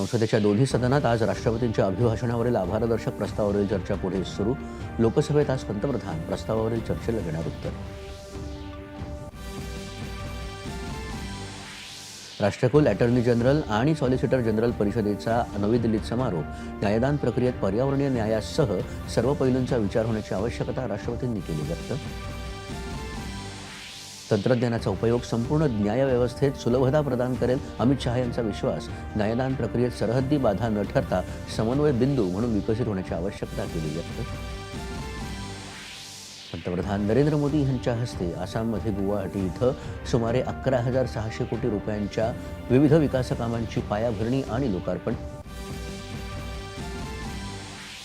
संसदेच्या दोन्ही सदनात आज राष्ट्रपतींच्या अभिभाषणावरील आभारदर्शक प्रस्तावावरील चर्चा पुढे सुरू. लोकसभेत आज पंतप्रधान प्रस्तावावरील चर्चेला देणार उत्तर. राष्ट्रकुल अटर्नी जनरल आणि सॉलिसिटर जनरल परिषदेचा नवी दिल्लीत समारोप. न्यायदान प्रक्रियेत पर्यावरणीय न्यायासह सर्व पैलूंचा विचार होण्याची आवश्यकता राष्ट्रपतींनी केली व्यक्त तंत्रज्ञानाचा उपयोग संपूर्ण न्यायव्यवस्थेत सुलभता प्रदान करेल. अमित शहा यांचा विश्वास. न्यायदान प्रक्रियेत सरहद्दी बाधा न ठरता समन्वय बिंदू म्हणून विकसित होण्याची आवश्यकता केली व्यक्त पंतप्रधान नरेंद्र मोदी यांच्या हस्ते आसाममध्ये गुवाहाटी इथं सुमारे अकरा हजार सहाशे कोटी रुपयांच्या विविध विकासकामांची पायाभरणी आणि लोकार्पण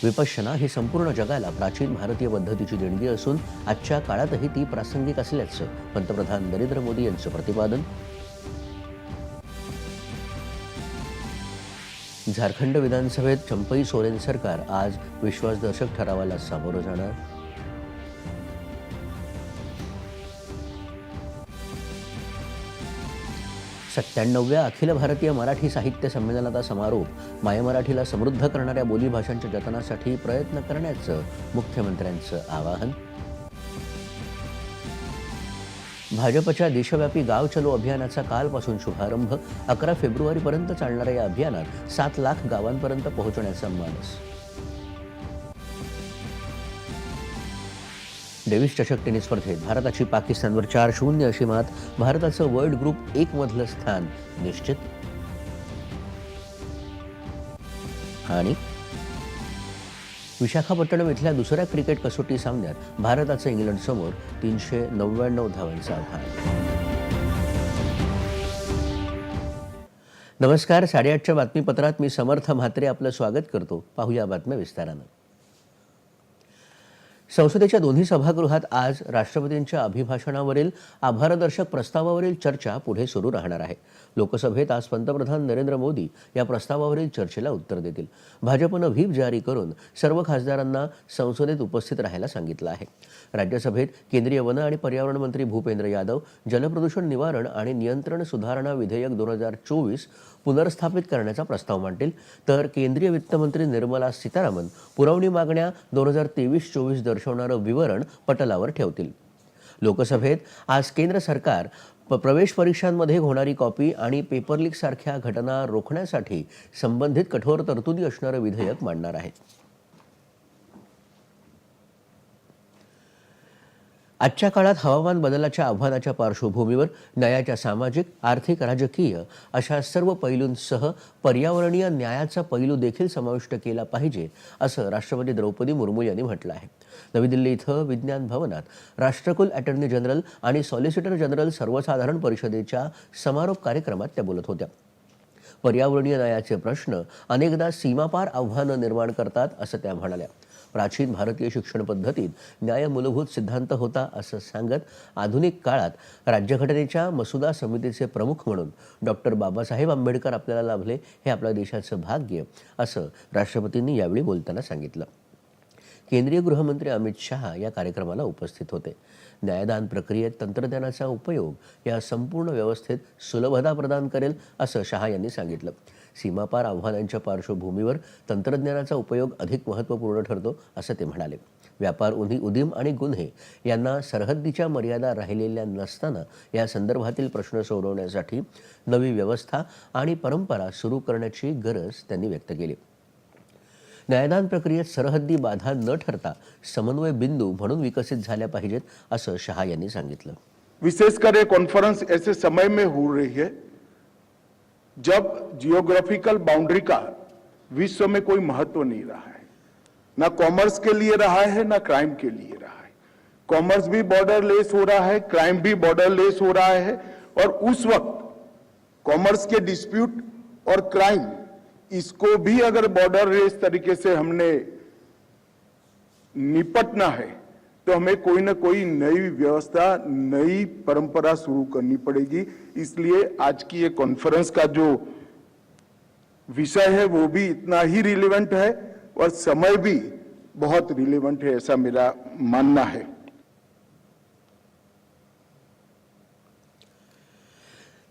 विपश्यना ही संपूर्ण जगाला प्राचीन भारतीय पद्धतीची देणगी असून आजच्या काळातही ती प्रासंगिक असल्याचं पंतप्रधान नरेंद्र मोदी यांचं प्रतिपादन. झारखंड विधानसभेत चंपई सोरेन सरकार आज विश्वासदर्शक ठरावाला सामोरं जाणार. सत्त्याण्णवव्या अखिल भारतीय मराठी साहित्य संमेलनाचा समारोप मायमराठीला समृद्ध करणाऱ्या बोलीभाषांच्या जतनासाठी प्रयत्न करण्याचं मुख्यमंत्र्यांचं आवाहन. भाजपच्या देशव्यापी गाव चलो अभियानाचा कालपासून शुभारंभ अकरा फेब्रुवारीपर्यंत चालणाऱ्या या अभियानात सात लाख गावांपर्यंत पोहोचण्याचा मानस डेव्हिस चषक टेनिस स्पर्धेत भारताची पाकिस्तानवर चार शून्य अशी मात भारताचं वर्ल्ड ग्रुप एक मधलं स्थान निश्चित. आणि विशाखापट्टणम इथल्या दुसऱ्या क्रिकेट कसोटी सामन्यात भारताचं इंग्लंडसमोर तीनशे नव्याण्णव धावांचं आव्हान नमस्कार साडेआठच्या बातमीपत्रात मी समर्थ म्हात्रे आपलं स्वागत करतो. पाहूया बातम्या विस्तारानं. संसदेच्या दोन्ही सभागृहात आज राष्ट्रपतींच्या अभिभाषणावरील आभारदर्शक प्रस्तावावरील चर्चा पुढे सुरू राहणार आहे. लोकसभेत आज पंतप्रधान नरेंद्र मोदी या प्रस्तावावरील चर्चेला उत्तर देतील. भाजपनं व्हीप जारी करून सर्व खासदारांना संसदेत उपस्थित राहायला सांगितलं आहे. राज्यसभेत केंद्रीय वन आणि पर्यावरण मंत्री भूपेंद्र यादव जलप्रदूषण निवारण आणि नियंत्रण सुधारणा विधेयक दोन हजार चोवीस पुनर्स्थापित करण्याचा प्रस्ताव मांडतील. तर केंद्रीय वित्तमंत्री निर्मला सीतारामन पुरवणी मागण्या दोन हजार तेवीस चोवीस दर्शवणारं विवरण पटलावर ठेवतील. लोकसभेत आज केंद्र सरकार प्रवेश परीक्षांमध्ये होणारी कॉपी आणि पेपरलीक सारख्या घटना रोखण्यासाठी संबंधित कठोर तरतुदी असणारं विधेयक मांडणार आहे. आजच्या काळात हवामान बदलाच्या आव्हानाच्या पार्श्वभूमीवर न्यायाच्या सामाजिक आर्थिक राजकीय अशा सर्व पैलूंसह पर्यावरणीय न्यायाचा पैलू देखील समाविष्ट केला पाहिजे असं राष्ट्रपती द्रौपदी मुर्मू यांनी म्हटलं आहे. नवी दिल्ली इथं विज्ञान भवनात राष्ट्रकुल अटर्नी जनरल आणि सॉलिसिटर जनरल सर्वसाधारण परिषदेच्या समारोप कार्यक्रमात त्या बोलत होत्या. पर्यावरणीय न्यायाचे प्रश्न अनेकदा सीमापार आव्हानं निर्माण करतात असं त्या म्हणाल्या. प्राचीन भारतीय शिक्षण पद्धतीत न्याय मूलभूत सिद्धांत होता असं सांगत आधुनिक काळात राज्यघटनेच्या मसुदा समितीचे प्रमुख म्हणून डॉक्टर बाबासाहेब आंबेडकर आपल्याला लाभले हे आपल्या देशाचं भाग्य असं राष्ट्रपतींनी यावेळी बोलताना सांगितलं. केंद्रीय गृहमंत्री अमित शहा या कार्यक्रमाला उपस्थित होते. न्यायदान प्रक्रियेत तंत्रज्ञानाचा उपयोग या संपूर्ण व्यवस्थेत सुलभता प्रदान करेल असं शहा यांनी सांगितलं. सीमापार आव्हानांच्या पार्श्वभूमीवर तंत्रज्ञानाचा उपयोग अधिक महत्त्वपूर्ण ठरतो असं ते म्हणाले. व्यापार उन्ही उदीम आणि गुन्हे यांना सरहद्दीच्या मर्यादा राहिलेल्या नसताना या संदर्भातील प्रश्न सोडवण्यासाठी नवी व्यवस्था आणि परंपरा सुरू करण्याची गरज त्यांनी व्यक्त केली. न्यायदान प्रक्रियेत सरहद्दी बाधा न ठरता समन्वय बिंदू म्हणून विकसित झाल्या पाहिजेत असं शहा यांनी सांगितलं. विशेषकर ये कॉन्फ्रेंस ऐसे समय में हो रही है. जब जियोग्राफिकल बाउंड्री का विश्व में कोई महत्व नहीं रहा है, ना कॉमर्स के लिए रहा है, ना क्राइम के लिए रहा है। कॉमर्स भी बॉर्डर लेस हो रहा है क्राइम भी बॉर्डर लेस हो रहा है और उस वक्त कॉमर्स के डिस्प्यूट और क्राइम इसको भी अगर बॉर्डर लेस तरीके से हमने निपटना है तो हमें कोई ना कोई नई व्यवस्था नई परंपरा शुरू करनी पड़ेगी। इसलिए आज की ये कॉन्फ्रेंस का जो विषय है वो भी इतना ही रिलेवेंट है और समय भी बहुत रिलेवेंट है ऐसा मेरा मानना है।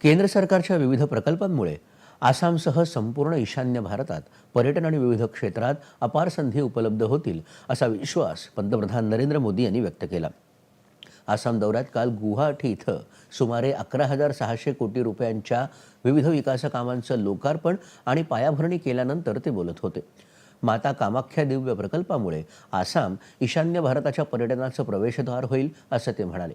केंद्र सरकारच्या विविध प्रकल्पांमुळे आसामसह संपूर्ण ईशान्य भारतात पर्यटन आणि विविध क्षेत्रात अपार संधी उपलब्ध होतील असा विश्वास पंतप्रधान नरेंद्र मोदी यांनी व्यक्त केला. आसाम दौऱ्यात काल गुवाहाटी इथं सुमारे अकरा हजार सहाशे कोटी रुपयांच्या विविध विकास कामांचं लोकार्पण आणि पायाभरणी केल्यानंतर ते बोलत होते. माता कामाख्या दिव्य प्रकल्पामुळे आसाम ईशान्य भारताच्या पर्यटनाचं प्रवेशद्वार होईल असं ते म्हणाले.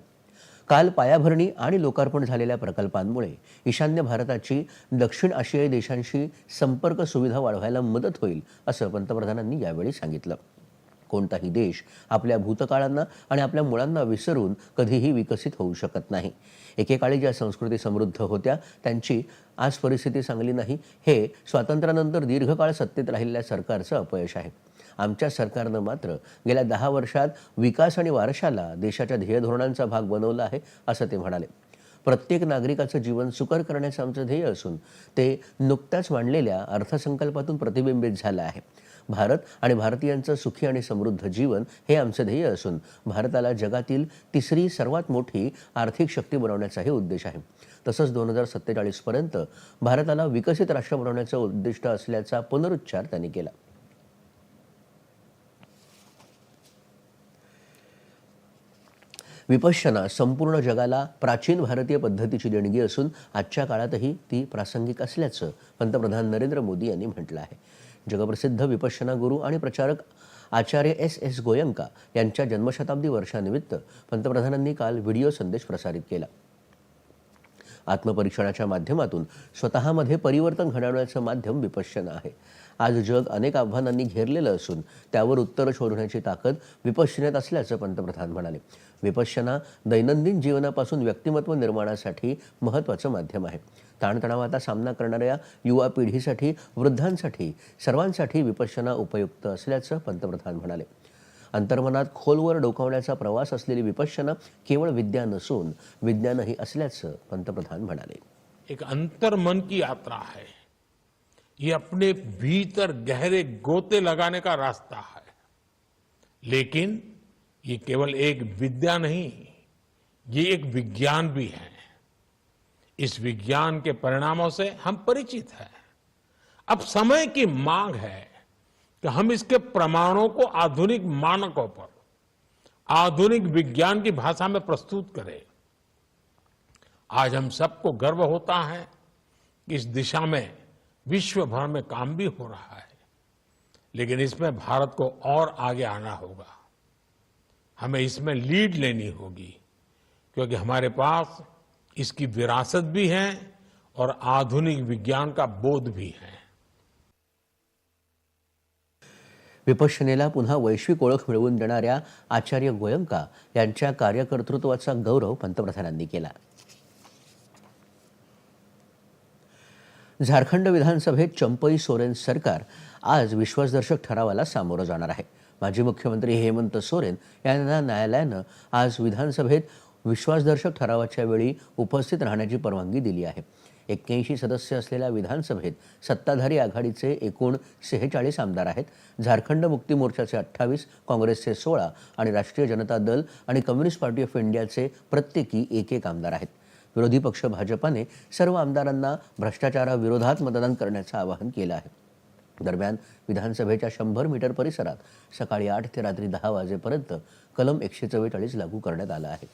काल पायाभरणी आणि लोकार्पण झालेल्या प्रकल्पांमुळे ईशान्य भारताची दक्षिण आशियाई देशांशी संपर्क सुविधा वाढवायला मदत होईल असं पंतप्रधानांनी यावेळी सांगितलं. कोणताही देश आपल्या भूतकाळांना आणि आपल्या मुळांना विसरून कधीही विकसित होऊ शकत नाही. एकेकाळी ज्या संस्कृती समृद्ध होत्या त्यांची आज परिस्थिती चांगली नाही. हे स्वातंत्र्यानंतर दीर्घकाळ सत्तेत राहिलेल्या सरकारचं अपयश आहे. आमच्या सरकारनं मात्र गेल्या दहा वर्षात विकास आणि वारशाला देशाच्या ध्येयधोरणांचा भाग बनवला आहे असं ते म्हणाले. प्रत्येक नागरिकाचं जीवन सुकर करण्याचं आमचं ध्येय असून ते नुकत्याच मांडलेल्या अर्थसंकल्पातून प्रतिबिंबित झालं आहे. भारत आणि भारतीयांचं सुखी आणि समृद्ध जीवन हे आमचं ध्येय असून भारताला जगातील तिसरी सर्वात मोठी आर्थिक शक्ती बनवण्याचाही उद्देश आहे. तसंच दोन हजार सत्तेचाळीसपर्यंत भारताला विकसित राष्ट्र बनवण्याचं उद्दिष्ट असल्याचा पुनरुच्चार त्यांनी केला. विपश्यना संपूर्ण जगाला प्राचीन भारतीय पद्धतीची देणगी असून आजच्या काळातही ती प्रासंगिक असल्याचं पंतप्रधान नरेंद्र मोदी यांनी म्हटलं आहे. जगप्रसिद्ध विपश्यना गुरु आणि प्रचारक आचार्य एस एस गोयंका यांच्या जन्मशताब्दी वर्षानिमित्त पंतप्रधानांनी काल व्हिडिओ संदेश प्रसारित केला. आत्मपरीक्षणाच्या माध्यमातून स्वतःमध्ये परिवर्तन घडवण्याचं माध्यम विपश्यना आहे. आज जग अनेक आव्हानांनी घेरलेलं असून त्यावर उत्तरं शोधण्याची ताकद विपश्यनेत असल्याचं पंतप्रधान म्हणाले. विपश्यना दैनंदिन जीवनापासून व्यक्तिमत्व निर्माणासाठी महत्त्वाचं माध्यम आहे. ताणतणावाचा सामना करणाऱ्या युवा पिढीसाठी वृद्धांसाठी सर्वांसाठी विपश्यना उपयुक्त असल्याचं पंतप्रधान म्हणाले. अंतर्मनात खोलवर डोकावण्याचा प्रवास असलेली विपश्यना केवळ विद्या नसून विज्ञानही असल्याचं पंतप्रधान म्हणाले. एक अंतर्मन की यात्रा है. ये अपने भीतर गहरे गोते लगाने का रास्ता है. लेकिन ये केवल एक विद्या नहीं, ये एक विज्ञान भी है. इस विज्ञान के परिणामों से हम परिचित हैं. अब समय की मांग है कि हम इसके प्रमाणों को आधुनिक मानकों पर, आधुनिक विज्ञान की भाषा में प्रस्तुत करें। आज हम सबको गर्व होता है कि इस दिशा में, विश्व भर में काम भी हो रहा है। लेकिन इसमें भारत को और आगे आना होगा। हमें इसमें लीड लेनी होगी, क्योंकि हमारे पास इसकी विरासत भी है और आधुनिक विज्ञान का बोध भी है। विपश्यनेला पुन्हा वैश्विक ओळख मिळवून देणाऱ्या आचार्य गोयंका यांच्या कार्यकर्तृत्वाचा गौरव पंतप्रधानांनी केला. झारखंड विधानसभेत चंपई सोरेन सरकार आज विश्वासदर्शक ठरावाला सामोरं जाणार आहे. माजी मुख्यमंत्री हेमंत सोरेन यांना न्यायालयानं आज विधानसभेत विश्वासदर्शक ठरावाच्या वेळी उपस्थित राहण्याची परवानगी दिली आहे. एक्क्याऐंशी सदस्य असलेल्या विधानसभेत सत्ताधारी आघाडीचे एकूण सेहेचाळीस आमदार आहेत. झारखंड मुक्ती मोर्चाचे अठ्ठावीस काँग्रेसचे सोळा आणि राष्ट्रीय जनता दल आणि कम्युनिस्ट पार्टी ऑफ इंडियाचे प्रत्येकी एक एक आमदार आहेत. विरोधी पक्ष भाजपाने सर्व आमदारांना भ्रष्टाचाराविरोधात मतदान करण्याचं आवाहन केलं आहे. दरम्यान विधानसभेच्या शंभर मीटर परिसरात सकाळी आठ ते रात्री दहा वाजेपर्यंत कलम एकशे चव्वेचाळीस लागू करण्यात आलं आहे.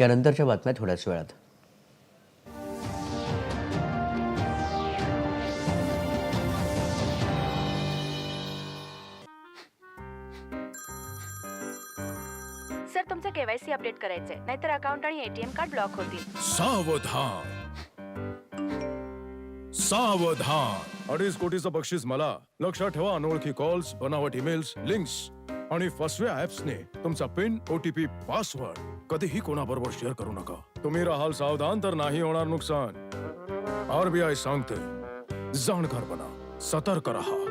यानंतरच्या बातम्या थोड्याच वेळात. तुमचं केवायसी अपडेट करायचंय नाहीतर अकाउंट आणि एटीएम कार्ड ब्लॉक होतील. सावधान. सावधान. अडीच कोटीचं बक्षीस मला. लक्षात ठेवा अनोळखी कॉल्स बनावट ईमेल्स लिंक्स आणि फसव्या ऍप्सने तुमचा पिन ओटीपी पासवर्ड कधीही कोणाबरोबर शेअर करू नका. तुम्ही राहाल सावधान तर नाही होणार नुकसान. आरबीआय सांगते जाणकार बना सतर्क राहा.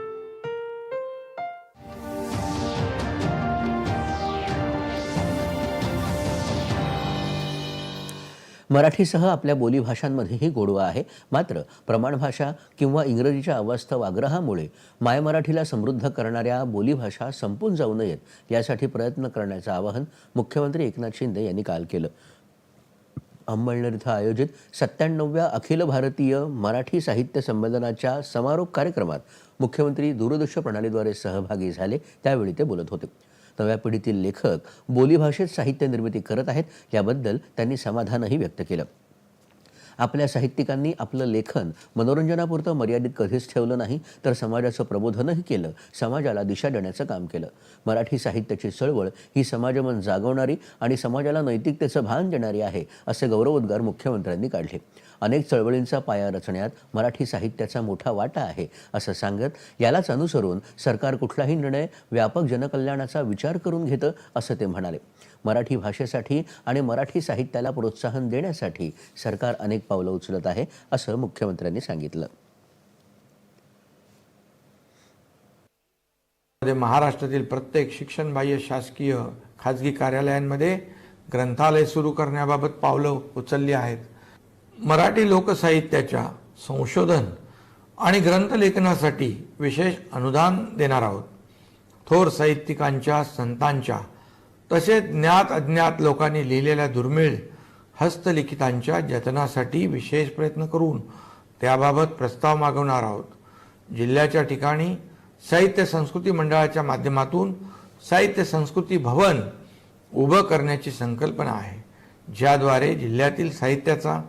मराठीसह आपल्या बोलीभाषांमध्येही गोडवा आहे. मात्र प्रमाणभाषा किंवा इंग्रजीच्या अवास्तव आग्रहामुळे माय मराठीला समृद्ध करणाऱ्या बोलीभाषा संपून जाऊ नयेत यासाठी प्रयत्न करण्याचं आवाहन मुख्यमंत्री एकनाथ शिंदे यांनी काल केलं. अंमळनेर इथं आयोजित सत्त्याण्णवव्या अखिल भारतीय मराठी साहित्य संमेलनाच्या समारोप कार्यक्रमात मुख्यमंत्री दूरदृश्य प्रणालीद्वारे सहभागी झाले त्यावेळी ते बोलत होते. नव्या पिढीतील लेखक बोलीभाषेत साहित्य निर्मिती करत आहेत याबद्दल त्यांनी समाधानही व्यक्त केलं. आपल्या साहित्यिकांनी आपलं लेखन मनोरंजनापुरतं मर्यादित कधीच ठेवलं नाही तर समाजाचं प्रबोधनही केलं समाजाला दिशा देण्याचं काम केलं. मराठी साहित्याची चळवळ ही समाजमन जागवणारी आणि समाजाला नैतिकतेचं भान देणारी आहे असे गौरवोद्गार मुख्यमंत्र्यांनी काढले. अनेक चळवळींचा पाया रचण्यात मराठी साहित्याचा मोठा वाटा आहे असं सांगत यालाच अनुसरून सरकार कुठलाही निर्णय व्यापक जनकल्याणाचा विचार करून घेतं असं ते म्हणाले. मराठी भाषेसाठी आणि मराठी साहित्याला प्रोत्साहन देण्यासाठी सरकार अनेक पावलं उचलत आहे असं मुख्यमंत्र्यांनी सांगितलं. महाराष्ट्रातील प्रत्येक शिक्षणबाह्य शासकीय खाजगी कार्यालयांमध्ये ग्रंथालय सुरू करण्याबाबत पावलं उचलली आहेत. मराठी लोकसाहित्याच्या संशोधन आणि ग्रंथलेखनासाठी विशेष अनुदान देणार आहोत. थोर साहित्यिकांच्या संतांच्या तसेच ज्ञात अज्ञात लोकांनी लिहिलेल्या दुर्मिळ हस्तलिखितांच्या जतनासाठी विशेष प्रयत्न करून त्याबाबत प्रस्ताव मागवणार आहोत. जिल्ह्याच्या ठिकाणी साहित्य संस्कृती मंडळाच्या माध्यमातून साहित्य संस्कृती भवन उभं करण्याची संकल्पना आहे. ज्याद्वारे जिल्ह्यातील साहित्याचा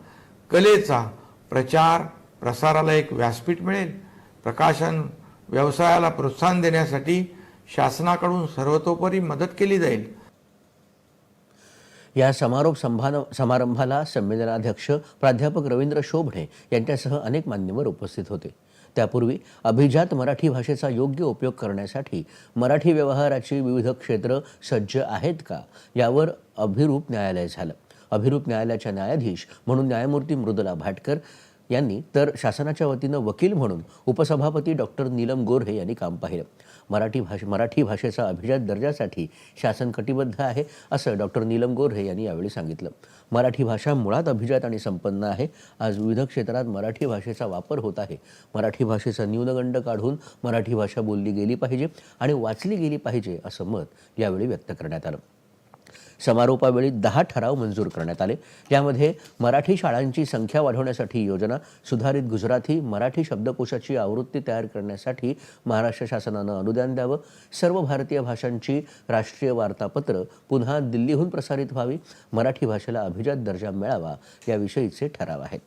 कलेचा प्रचार प्रसाराला एक व्यासपीठ मिळेल. प्रकाशन व्यवसायाला प्रोत्साहन देण्यासाठी शासनाकडून सर्वतोपरी मदत केली जाईल. या समारोप संभान समारंभाला संमेलनाध्यक्ष प्राध्यापक रवींद्र शोभणे यांच्यासह अनेक मान्यवर उपस्थित होते. त्यापूर्वी अभिजात मराठी भाषेचा योग्य उपयोग करण्यासाठी मराठी व्यवहाराची विविध क्षेत्र सज्ज आहेत का? यावर अभिरूप न्यायालय झालं. अभिरूप न्यायालयाच्या न्यायाधीश म्हणून न्यायमूर्ती मृदुला भाटकर यांनी तर शासनाच्या वतीनं वकील म्हणून उपसभापती डॉक्टर नीलम गोऱ्हे यांनी काम पाहिलं. मराठी भाषे मराठी भाषेचा अभिजात दर्जासाठी शासन कटिबद्ध आहे असं डॉक्टर नीलम गोऱ्हे यांनी यावेळी सांगितलं. मराठी भाषा मुळात अभिजात आणि संपन्न आहे. आज विविध क्षेत्रात मराठी भाषेचा वापर होत आहे. मराठी भाषेचा न्यूनगंड काढून मराठी भाषा बोलली गेली पाहिजे आणि वाचली गेली पाहिजे असं मत यावेळी व्यक्त करण्यात आलं. समारोपावेळी दहा ठराव मंजूर करण्यात आले. यामध्ये मराठी शाळांची संख्या वाढवण्यासाठी योजना सुधारित गुजराती मराठी शब्दकोशाची आवृत्ती तयार करण्यासाठी महाराष्ट्र शासनानं अनुदान द्यावं. सर्व भारतीय भाषांची राष्ट्रीय वार्तापत्र पुन्हा दिल्लीहून प्रसारित व्हावी. मराठी भाषेला अभिजात दर्जा मिळावा याविषयीचे ठराव आहेत.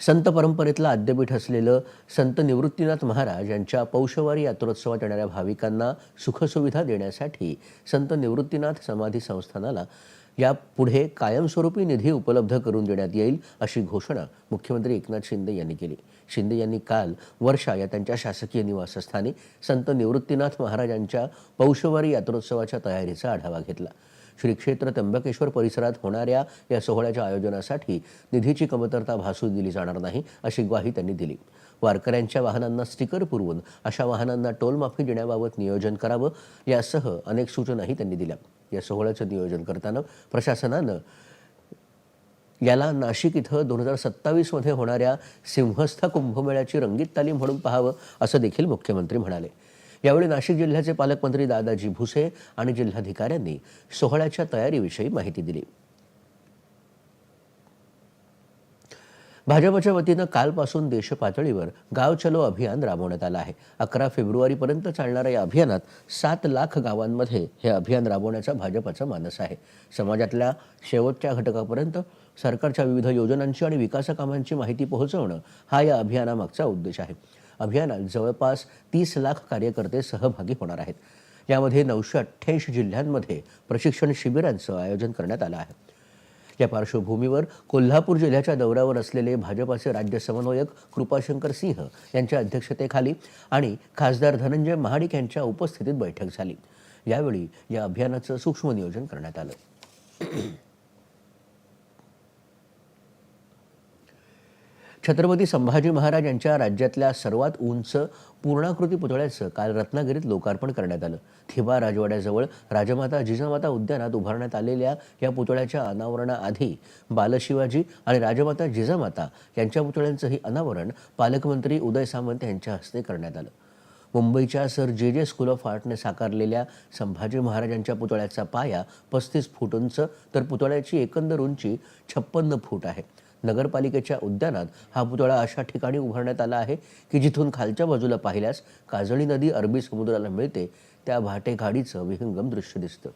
संत परंपरेतलं आद्यपीठ असलेलं संत निवृत्तीनाथ महाराज यांच्या पौषवारी यात्रोत्सवात येणाऱ्या भाविकांना सुखसुविधा देण्यासाठी संत निवृत्तीनाथ समाधी संस्थानाला यापुढे कायमस्वरूपी निधी उपलब्ध करून देण्यात येईल अशी घोषणा मुख्यमंत्री एकनाथ शिंदे यांनी केली. शिंदे यांनी काल वर्षा या त्यांच्या शासकीय निवासस्थानी संत निवृत्तीनाथ महाराजांच्या पौषवारी यात्रोत्सवाच्या तयारीचा आढावा घेतला. श्री क्षेत्र त्र्यंबकेश्वर परिसरात होणाऱ्या या सोहळ्याच्या आयोजनासाठी निधीची कमतरता भासू दिली जाणार नाही अशी ग्वाही त्यांनी दिली. वारकऱ्यांच्या वाहनांना स्टिकर पुरवून अशा वाहनांना टोलमाफी देण्याबाबत नियोजन करावं यासह अनेक सूचनाही त्यांनी दिल्या. या सोहळ्याचं नियोजन करताना प्रशासनानं याला नाशिक इथं दोन हजार सत्तावीसमध्ये होणाऱ्या सिंहस्थ कुंभमेळ्याची रंगीत तालीम म्हणून पाहावं असं देखील मुख्यमंत्री म्हणाले. यावेळी नाशिक जिल्ह्याचे पालकमंत्री दादाजी भुसे आणि जिल्हाधिकाऱ्यांनी सोहळ्याच्या तयारीविषयी माहिती दिली. भाजपच्या वतीनं कालपासून देशपातळीवर गाव चलो अभियान राबवण्यात आलं आहे. अकरा फेब्रुवारीपर्यंत चालणाऱ्या या अभियानात सात लाख गावांमध्ये हे अभियान राबवण्याचा भाजपचा मानस आहे. समाजातल्या शेवटच्या घटकापर्यंत सरकारच्या विविध योजनांची आणि विकासकामांची माहिती पोहोचवणं हा या अभियानामागचा उद्देश आहे. अभियानात जवळपास तीस लाख कार्यकर्ते सहभागी होणार आहेत. यामध्ये नऊशे अठ्ठ्याऐंशी जिल्ह्यांमध्ये प्रशिक्षण शिबिरांचं आयोजन करण्यात आलं आहे. या पार्श्वभूमीवर कोल्हापूर जिल्ह्याच्या दौऱ्यावर असलेले भाजपाचे राज्य समन्वयक कृपाशंकर सिंह यांच्या अध्यक्षतेखाली आणि खासदार धनंजय महाडिक यांच्या उपस्थितीत बैठक झाली. यावेळी या अभियानाचं सूक्ष्म नियोजन करण्यात आलं. छत्रपती संभाजी महाराज यांच्या राज्यातल्या सर्वात उंच पूर्णाकृती पुतळ्याचं काल रत्नागिरीत लोकार्पण करण्यात आलं. थिबा राजवाड्याजवळ राजमाता जिजामाता उद्यानात उभारण्यात आलेल्या या पुतळ्याच्या अनावरणाआधी बालशिवाजी आणि राजमाता जिजामाता यांच्या पुतळ्यांचंही अनावरण पालकमंत्री उदय सामंत यांच्या हस्ते करण्यात आलं. मुंबईच्या Sir J J school of आर्टने साकारलेल्या संभाजी महाराजांच्या पुतळ्याचा पाया पस्तीस फूट उंच तर पुतळ्याची एकंदर उंची छप्पन्न फूट आहे. नगरपालिकेच्या उद्यानात हा पुतळा अशा ठिकाणी उभारण्यात आला आहे की जिथून खालच्या बाजूला पाहिल्यास काजळी नदी अरबी समुद्राला मिळते. त्या भाटेघाडीचं विहंगम दृश्य दिसतं.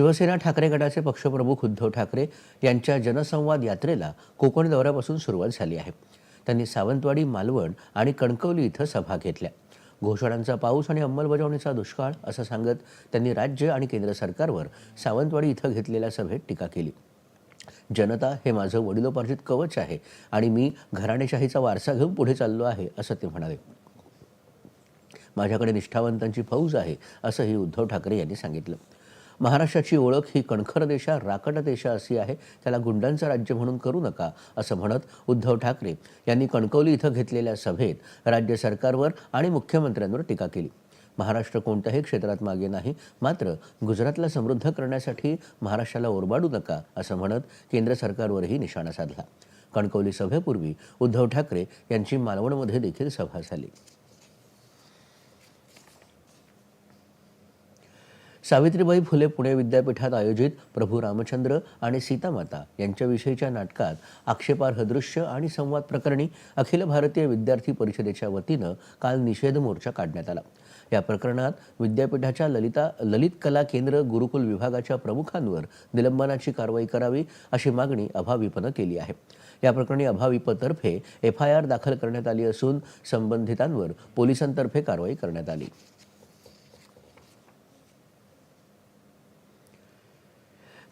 शिवसेना ठाकरे गटाचे पक्षप्रमुख उद्धव ठाकरे यांच्या जनसंवाद यात्रेला कोकण दौऱ्यापासून सुरुवात झाली आहे. त्यांनी सावंतवाडी मालवण आणि कणकवली इथं सभा घेतल्या. घोषणांचा पाऊस आणि अंमलबजावणीचा दुष्काळ असं सांगत त्यांनी राज्य आणि केंद्र सरकारवर सावंतवाडी इथं घेतलेल्या सभेत टीका केली. जनता हे माझं वडिलोपार्जित कवच आहे आणि मी घराणेशाहीचा वारसा घेऊन पुढे चाललो आहे असं ते म्हणाले. माझ्याकडे निष्ठावंतांची फौज आहे असंही उद्धव ठाकरे यांनी सांगितलं. महाराष्ट्राची ओळख ही कणखर देशा राकट देशा अशी आहे. त्याला गुंडांचं राज्य म्हणून करू नका असं म्हणत उद्धव ठाकरे यांनी कणकवली इथं घेतलेल्या सभेत राज्य सरकारवर आणि मुख्यमंत्र्यांवर टीका केली. महाराष्ट्र कोणत्याही क्षेत्रात मागे नाही मात्र गुजरातला समृद्ध करण्यासाठी महाराष्ट्राला ओरबाडू नका असं म्हणत केंद्र सरकारवरही निशाणा साधला. कणकवली सभेपूर्वी उद्धव ठाकरे यांची मालवणमध्ये देखील सभा झाली. सावित्रीबाई फुले पुणे विद्यापीठात आयोजित प्रभू रामचंद्र आणि सीतामाता यांच्याविषयीच्या नाटकात आक्षेपार्ह दृश्य आणि संवाद प्रकरणी अखिल भारतीय विद्यार्थी परिषदेच्या वतीनं काल निषेध मोर्चा काढण्यात आला. या प्रकरणात विद्यापीठाच्या ललिता ललित कला केंद्र गुरुकुल विभागाच्या प्रमुखांवर निलंबनाची कारवाई करावी अशी मागणी अभाविपनं केली आहे. या प्रकरणी अभाविपतर्फे एफ आय आर दाखल करण्यात आली असून संबंधितांवर पोलिसांतर्फे कारवाई करण्यात आली.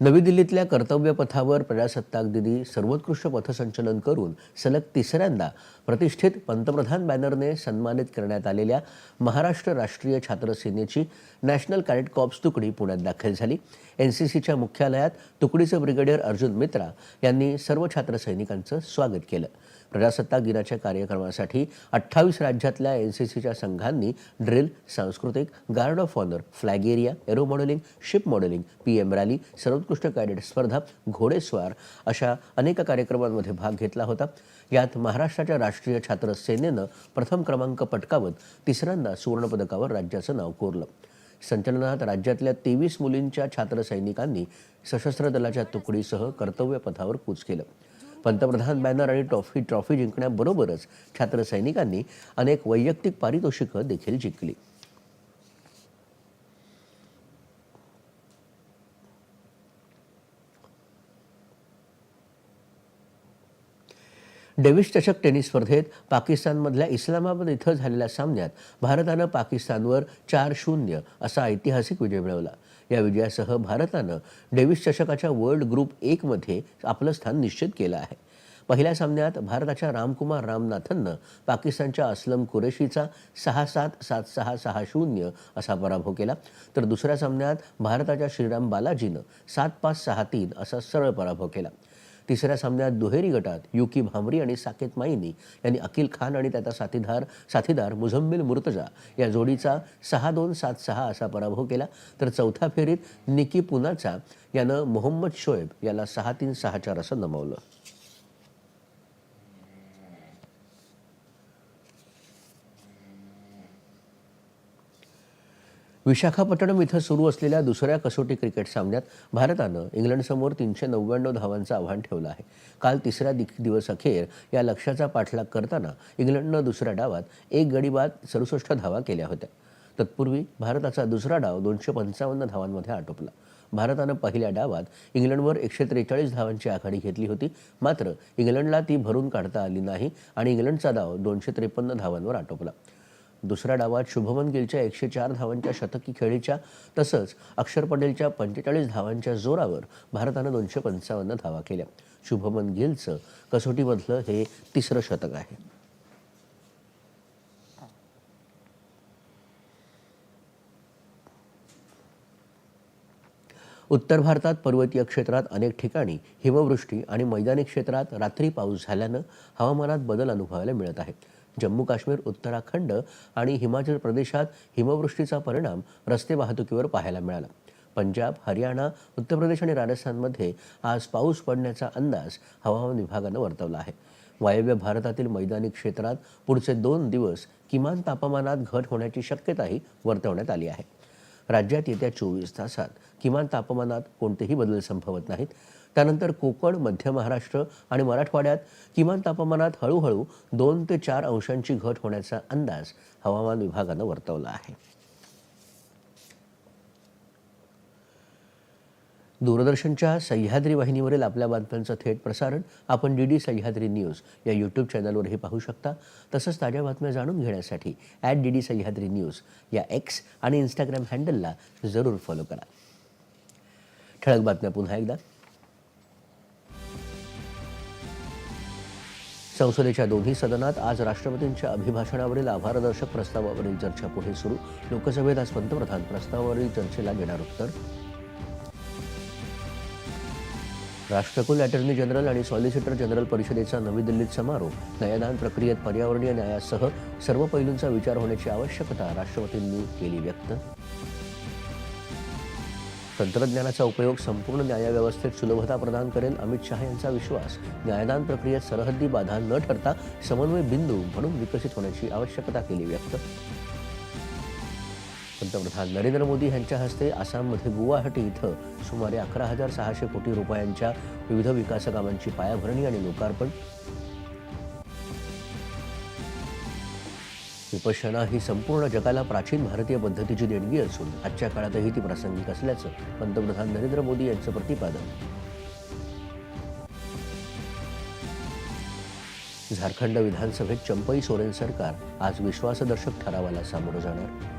नवी दिल्लीतल्या कर्तव्यपथावर प्रजासत्ताक दिनी सर्वोत्कृष्ट पथसंचलन करून सलग तिसऱ्यांदा प्रतिष्ठित पंतप्रधान बॅनरने सन्मानित करण्यात आलेल्या महाराष्ट्र राष्ट्रीय छात्र सेनेची नॅशनल कॅडेट कॉप्स तुकडी पुण्यात दाखल झाली. एन सी सीच्या मुख्यालयात तुकडीचे ब्रिगेडियर अर्जुन मित्रा यांनी सर्व छात्र सैनिकांचं स्वागत केलं. प्रजासत्ताक दिनाच्या कार्यक्रमासाठी अठ्ठावीस राज्यातल्या एन सी सीच्या संघांनी ड्रिल सांस्कृतिक guard of honour flag area aero modelling ship modelling P M rally सर्वोत्कृष्ट कॅडेट स्पर्धा घोडेस्वार अशा अनेक कार्यक्रमांमध्ये भाग घेतला होता. यात महाराष्ट्राच्या राष्ट्रीय छात्र सेनेनं प्रथम क्रमांक पटकावत तिसऱ्यांदा सुवर्णपदकावर राज्याचं नाव कोरलं. संचलनात राज्यातल्या तेवीस मुलींच्या छात्र सैनिकांनी सशस्त्र दलाच्या तुकडीसह कर्तव्य पथावर कूच केलं. पंतप्रधान बॅनर आणि ट्रॉफी ट्रॉफी जिंकण्याबरोबरच छात्रसैनिकांनी अनेक वैयक्तिक पारितोषिकं देखील जिंकली. डेव्हिस चषक टेनिस स्पर्धेत पाकिस्तानमधल्या इस्लामाबाद इथं झालेल्या सामन्यात भारतानं पाकिस्तानवर चार शून्य असा ऐतिहासिक विजय मिळवला. या विजयासह भारतानं डेव्हिस चषकाच्या वर्ल्ड ग्रुप एकमध्ये आपलं स्थान निश्चित केलं आहे. पहिल्या सामन्यात भारताच्या रामकुमार रामनाथननं पाकिस्तानच्या असलम कुरेशीचा सहा सात सात सहा सहा शून्य असा पराभव केला. तर दुसऱ्या सामन्यात भारताच्या श्रीराम बालाजीनं सात पाच सहा तीन असा सरळ पराभव केला. तिसऱ्या सामन्यात दुहेरी गटात युकी भामरी आणि साकेत माईनी यांनी अकिल खान आणि त्याचा साथीदार साथीदार मुझम्मिल मुर्तजा या जोडीचा सहा दोन सात सहा असा पराभव केला. तर चौथ्या फेरीत निकी पुनाचा यानं मोहम्मद शोएब याला सहा तीन सहा चार असं नमवलं. विशाखापट्टणम इथं सुरू असलेल्या दुसऱ्या कसोटी क्रिकेट सामन्यात भारतानं इंग्लंडसमोर तीनशे नव्याण्णव धावांचं आव्हान ठेवलं आहे. काल तिसऱ्या दि दिवस अखेर या लक्ष्याचा पाठलाग करताना इंग्लंडनं दुसऱ्या डावात एक गडी बाद सदुसष्ट धावा केल्या होत्या. तत्पूर्वी भारताचा दुसरा डाव दोनशे पंचावन्न धावांमध्ये आटोपला. भारतानं पहिल्या डावात इंग्लंडवर एकशे त्रेचाळीस धावांची आघाडी घेतली होती. मात्र इंग्लंडला ती भरून काढता आली नाही आणि इंग्लंडचा डाव दोनशे त्रेपन्न धावांवर आटोपला. दुसऱ्या डावात शुभमन गिलच्या एकशे चार धावांच्या शतकी खेळीच्या तसंच अक्षर पटेलच्या पंचेचाळीस धावांच्या जोरावर भारतानं दोनशे पंचावन्न धावा केल्या. शुभमन गिलचं कसोटीमधलं हे तिसरं शतक आहे. उत्तर भारतात पर्वतीय क्षेत्रात अनेक ठिकाणी हिमवृष्टी आणि मैदानी क्षेत्रात रात्री पाऊस झाल्यानं हवामानात बदल अनुभवायला मिळत आहे जम्मू काश्मीर उत्तराखंड आणि हिमाचल प्रदेशात हिमवृष्टीचा परिणाम रस्ते वाहतुकीवर पाहायला मिळाला. पंजाब हरियाणा उत्तर प्रदेश आणि राजस्थानमध्ये आज पाऊस पडण्याचा अंदाज हवामान विभागानं वर्तवला आहे. वायव्य भारतातील मैदानी क्षेत्रात पुढचे दोन दिवस किमान तापमानात घट होण्याची शक्यताही वर्तवण्यात आली आहे. राज्यात येत्या चोवीस तासात किमान तापमानात कोणतेही बदल संभवत नाहीत. त्यानंतर कोकण मध्य महाराष्ट्र आणि मराठवाड्यात किमान तापमानात हळूहळू दोन ते चार अंशांची घट होण्याचा अंदाज हवामान विभागानं वर्तवला आहे. दूरदर्शनच्या सह्याद्री वाहिनीवरील आपल्या बातम्यांचं थेट प्रसारण आपण डी डी सह्याद्री न्यूज या यूट्यूब चॅनलवरही पाहू शकता. तसंच ताज्या बातम्या जाणून घेण्यासाठी at D D Sahyadri news या एक्स आणि इंस्टाग्राम हँडलला जरूर फॉलो करा. ठळक बातम्या पुन्हा एकदा. संसदेच्या दोन्ही सदनात आज राष्ट्रपतींच्या अभिभाषणावरील आभारदर्शक प्रस्तावावरील चर्चा पुढे सुरू. लोकसभेत आज पंतप्रधान प्रस्तावावरील चर्चेला देणार उत्तर राष्ट्रकुल अटर्नी जनरल आणि सॉलिसिटर जनरल परिषदेचा नवी दिल्लीत समारोप न्यायदान प्रक्रियेत पर्यावरणीय न्यायासह सर्व पैलूंचा विचार होण्याची आवश्यकता राष्ट्रपतींनी केली व्यक्त. तंत्रज्ञानाचा उपयोग संपूर्ण न्यायव्यवस्थेत सुलभता प्रदान करेल अमित शहा यांचा विश्वास. न्यायदान प्रक्रियेत सरहद्दी बाधा न ठरता समन्वय बिंदू म्हणून विकसित होण्याची आवश्यकता केली व्यक्त. पंतप्रधान नरेंद्र मोदी यांच्या हस्ते आसाममध्ये गुवाहाटी इथं सुमारे अकरा हजार सहाशे कोटी रुपयांच्या विविध विकासकामांची पायाभरणी आणि लोकार्पण. विपश्यना ही संपूर्ण जगाला प्राचीन भारतीय पद्धतीची देणगी असून आजच्या काळातही ती प्रासंगिक असल्याचं पंतप्रधान नरेंद्र मोदी यांचं प्रतिपादन. झारखंड विधानसभेत चंपई सोरेन सरकार आज विश्वासदर्शक ठरावाला सामोरं जाणार.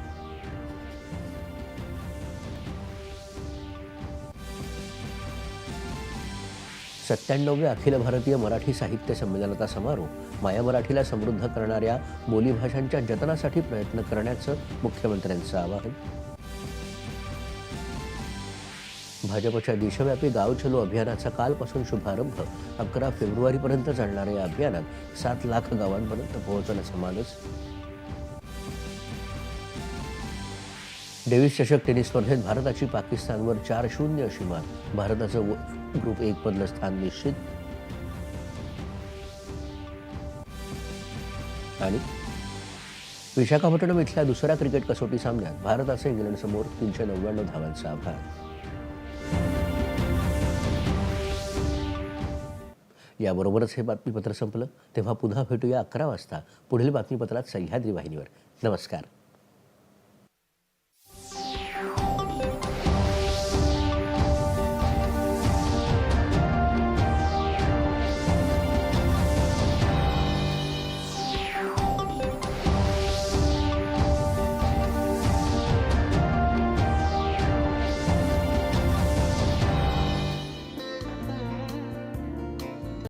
सत्त्याण्णव्या अखिल भारतीय मराठी साहित्य संमेलनाचा समारोप माया मराठीला समृद्ध करणाऱ्या बोलीभाषांच्या जतनासाठी प्रयत्न करण्याचं मुख्यमंत्र्यांचं आवाहन. भाजपच्या देशव्यापी गाव चलो अभियानाचा कालपासून शुभारंभ. अकरा फेब्रुवारीपर्यंत चालणाऱ्या या अभियानात सात लाख गावांपर्यंत पोहोचण्याचा मानस डेव्हिस चषक टेनिस स्पर्धेत भारताची पाकिस्तानवर चार शून्य अशी मात. भारताचं ग्रुप एक मधलं स्थान निश्चित. आणि विशाखापट्टणम इथल्या दुसऱ्या क्रिकेट कसोटी सामन्यात भारताचं इंग्लंडसमोर तीनशे नव्याण्णव धावांचा आभार याबरोबरच हे बातमीपत्र संपलं. तेव्हा पुन्हा भेटूया अकरा वाजता. पुढील बातमीपत्रात सह्याद्री वाहिनीवर. नमस्कार.